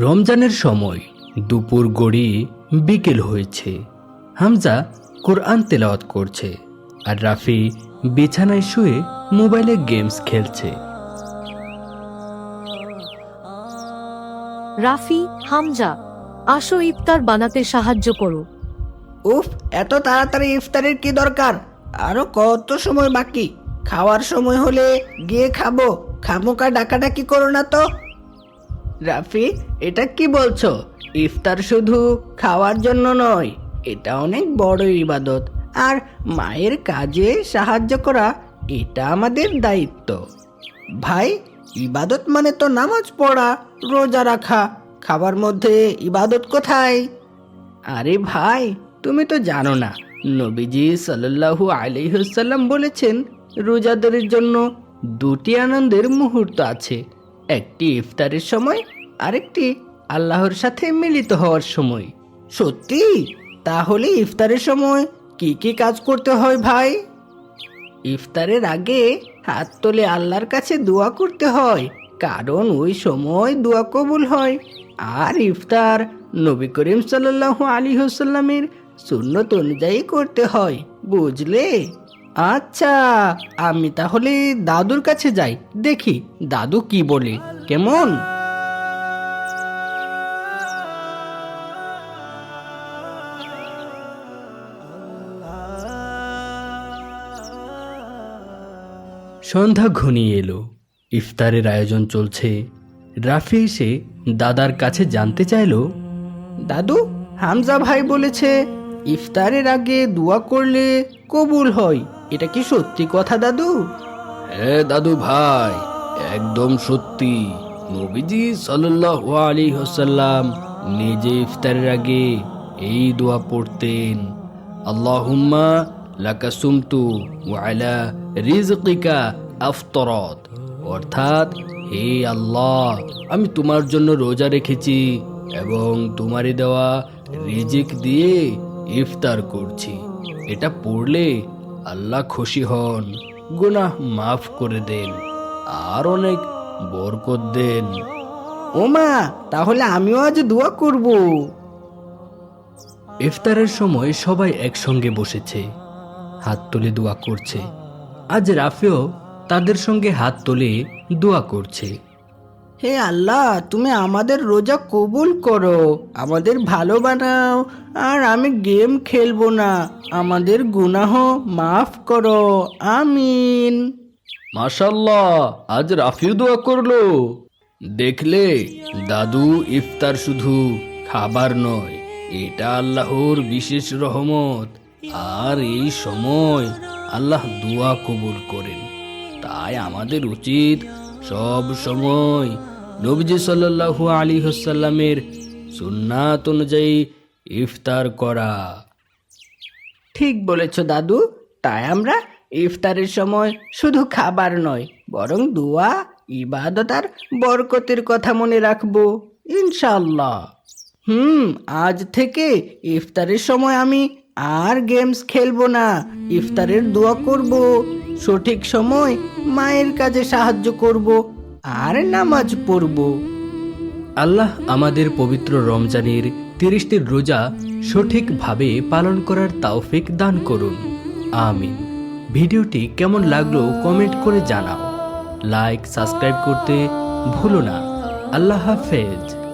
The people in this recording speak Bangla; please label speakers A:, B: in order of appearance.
A: রমজানের সময় দুপুর গড়িয়ে বিকেল হয়েছে। হামজা কোরআন তেলাওয়াত করছে আর রাফি বিছানায় শুয়ে মোবাইলে গেমস খেলছে।
B: রাফি হামজা আসো ইফতার বানাতে সাহায্য করো।
C: উফ এত তাড়াতাড়ি ইফতারের কি দরকার? আরও কত সময় বাকি? খাওয়ার সময় হলে গিয়ে খাব। খামোকা ডাকাডাকি করো না তো। রাফি, এটা কি বলছো? ইফতার শুধু খাওয়ার জন্য নয়, এটা অনেক বড় ইবাদত। আর মায়ের কাজে সাহায্য করা, এটা আমাদের দায়িত্ব। ভাই, ইবাদত মানে তো নামাজ পড়া, রোজা রাখা, খাবার মধ্যে ইবাদত কোথায়? আরে ভাই, তুমি তো জানো না, নবীজি সাল্লাল্লাহু আলাইসাল্লাম বলেছেন, রোজাদারের জন্য দুটি আনন্দের মুহূর্ত আছে, একটি ইফতারের সময় আরেকটি আল্লাহর সাথে মিলিত হওয়ার সময়। সত্যি? তাহলে ইফতারের সময় কি কি কাজ করতে হয় ভাই? ইফতারের আগে হাত তুলে আল্লাহর কাছে দোয়া করতে হয়, কারণ ওই সময় দোয়া কবুল হয়। আর ইফতার নবী করিম সাল্লাল্লাহু আলী হোসাল্লামের সুন্নত অনুযায়ী করতে হয়, বুঝলে? আচ্ছা আমি তাহলে দাদুর কাছে যাই, দেখি দাদু কি বলে, কেমন?
A: সন্ধ্যা ঘনিয়ে এলো। ইফতারের আয়োজন চলছে। রাফি এসে দাদার কাছে জানতে চাইলো,
C: দাদু, হামজা ভাই বলেছে, ইফতারের আগে দোয়া করলে কবুল হয়। এটা কি সত্যি কথা, দাদু?
A: হ্যাঁ দাদু ভাই, একদম সত্যি। নবীজি সাল্লাল্লাহু আলাইহি ওয়াসাল্লাম নিজে ইফতারের আগে এই দোয়া পড়তেন। আল্লাহুম্মা লাকা সুমতু ওয়া আলা রিজকিকা আফতরাত অর্থাৎ হে আল্লাহ আমি তোমার জন্য রোজা রেখেছি এবং তোমারই দেওয়া রিজিক দিয়ে ইফতার করছি। এটা পড়লে আল্লাহ খুশি হন গুনাহ মাফ করে দেন আর অনেক বরকত দেন।
C: ওমা তাহলে আমিও আজ দোয়া করব।
A: ইফতারের সময় সবাই একসঙ্গে বসেছে হাত তুলে দোয়া করছে। আজ রাফেও তাদের সঙ্গে হাত তুলে দোয়া করছে।
C: হে আল্লাহ তুমি আমাদের রোজা কবুল করো আমাদের ভালো বানাও আর আমি গেম খেলব না আমাদের গুনাহ মাফ করো আমিন।
A: মাশাল্লাহ আজ রাফিও দোয়া করল। দেখলে দাদু ইফতার শুধু খাবার নয় এটা আল্লাহর বিশেষ রহমত। আর এই সময় আল্লাহ দোয়া কবুল করেন। তাই আমাদের উচিত সব সময় নবজি সাল্লাল্লাহু আলী হাসাল্লামের সুন্নাত অনুযায়ী ইফতার করা।
C: ঠিক বলেছ দাদু, তাই আমরা ইফতারের সময় শুধু খাবার নয়, বরং দোয়া, ইবাদত আর বরকতের কথা মনে রাখব ইনশাল্লাহ হুম, আজ থেকে ইফতারের সময় আমি আর গেমস খেলব না। ইফতারের দোয়া করব। সঠিক সময় মায়ের কাজে সাহায্য করব আর নামাজ পড়ব।
A: আল্লাহ আমাদের পবিত্র রমজানের তিরিশটির রোজা সঠিকভাবে পালন করার তাওফিক দান করুন। আমিন। ভিডিওটি কেমন লাগল কমেন্ট করে জানাও। লাইক, সাবস্ক্রাইব করতে ভুলো না। আল্লাহ হাফেজ।